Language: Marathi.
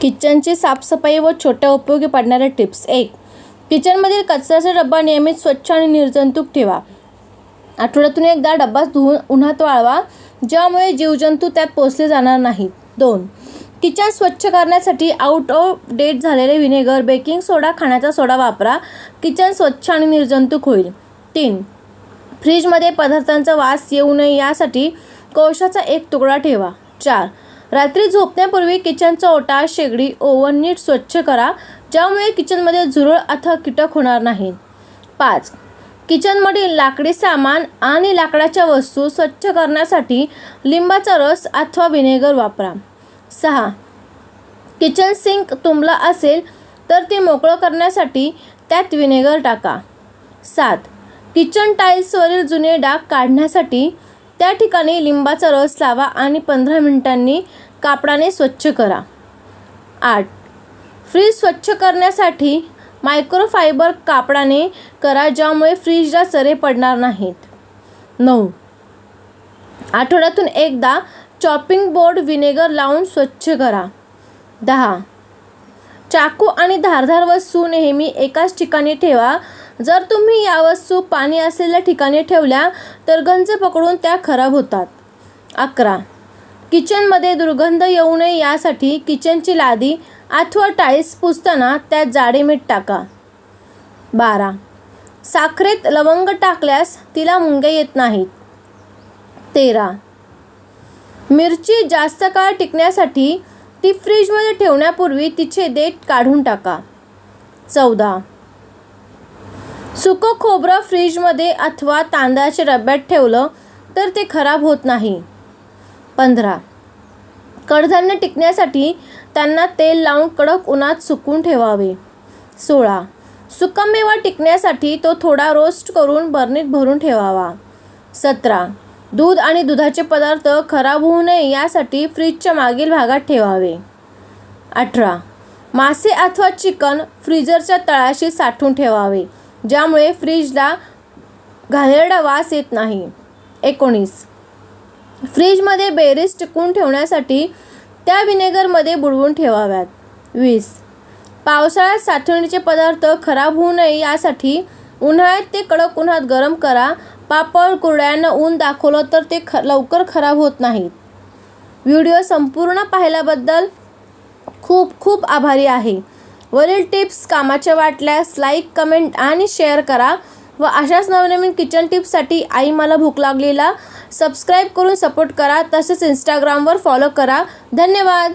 किचनची साफसफाई व छोट्या उपयोगी पडणाऱ्या टिप्स. एक किचनमधील कचऱ्याचा डब्बा नियमित स्वच्छ आणि निर्जंतुक ठेवा. आठवड्यातून एकदा डब्बा धुवून उन्हात वाळवा ज्यामुळे जीवजंतू त्यात पोचले जाणार नाहीत. दोन किचन स्वच्छ करण्यासाठी आउट ऑफ डेट झालेले व्हिनेगर बेकिंग सोडा खाण्याचा सोडा वापरा. किचन स्वच्छ आणि निर्जंतुक होईल. तीन फ्रीजमध्ये पदार्थांचा वास येऊ नये यासाठी कोळशाचा एक तुकडा ठेवा. चार रात्री झोपण्यापूर्वी किचनचा ओटा शेगडी ओव्हन नीट स्वच्छ करा ज्यामुळे किचनमध्ये झुरळ अथवा कीटक होणार नाही. पाच. किचनमधील लाकडी सामान आणि लाकडाच्या वस्तू स्वच्छ करण्यासाठी लिंबाचा रस अथवा व्हिनेगर वापरा. सहा. किचन सिंक तुंबला असेल तर ते मोकळं करण्यासाठी त्यात व्हिनेगर टाका. सात. किचन टाईल्सवरील जुने डाग काढण्यासाठी त्या ठिकाणी लिंबाचा रस लावा आणि पंधरा मिनिटांनी कापडाने स्वच्छ करा. आठ. फ्रीज स्वच्छ करण्यासाठी मायक्रोफायबर कापडाने करा ज्यामुळे फ्रीजला चरे पडणार नाहीत. नऊ. आठवड्यातून एकदा चॉपिंग बोर्ड व्हिनेगर लावून स्वच्छ करा. दहा. चाकू आणि धारधार वस्तू नेहमी एकाच ठिकाणी ठेवा जर तुम्ही या वस्तू पाणी असलेल्या ठिकाणी ठेवल्या तर गंज पकडून त्या खराब होतात. अकरा. किचनमध्ये दुर्गंध येऊ नये यासाठी किचनची लादी अथवा टाईल्स पुसताना त्यात जाडे मीठ टाका. बारा. साखरेत लवंग टाकल्यास तिला मुंग्या येत नाहीत. तेरा. मिरची जास्त काळ टिकण्यासाठी ती फ्रीजमध्ये ठेवण्यापूर्वी तिचे देठ काढून टाका. चौदा. सुकं खोबरं फ्रीजमध्ये अथवा तांदळाच्या डब्यात ठेवलं तर ते खराब होत नाही. पंधरा. कडधान्य टिकण्यासाठी त्यांना तेल लावून कडक उन्हात सुकून ठेवावे. सोळा. सुकामेवा टिकण्यासाठी तो थोडा रोस्ट करून बर्नीत भरून ठेवावा. सतरा. दूध आणि दुधाचे पदार्थ खराब होऊ नये यासाठी फ्रीजच्या मागील भागात ठेवावे. अठरा. मासे अथवा चिकन फ्रीजरच्या तळाशी साठवून ठेवावे. ज्यामुळे फ्रीजला घाणेरडा वास येत नाही. एकोणीस. फ्रीजमध्ये बेरीज टिकून ठेवण्यासाठी त्या व्हिनेगरमध्ये बुडवून ठेवाव्यात. वीस. पावसाळ्यात साठवणीचे पदार्थ खराब होऊ नये यासाठी उन्हाळ्यात ते कडक उन्हात गरम करा. पापड कुरड्यांना ऊन दाखवलं तर ते ख लवकर खराब होत नाहीत. व्हिडिओ संपूर्ण पाहिल्याबद्दल खूप खूप आभारी आहे. वरील टिप्स कामाच्या वाटल्यास लाईक कमेंट आणि शेअर करा व अशाच नवनवीन किचन टिप्ससाठी आई मला भूक लागलेला. सबस्क्राईब करून सपोर्ट करा. तसेच इंस्टाग्रामवर फॉलो करा. धन्यवाद.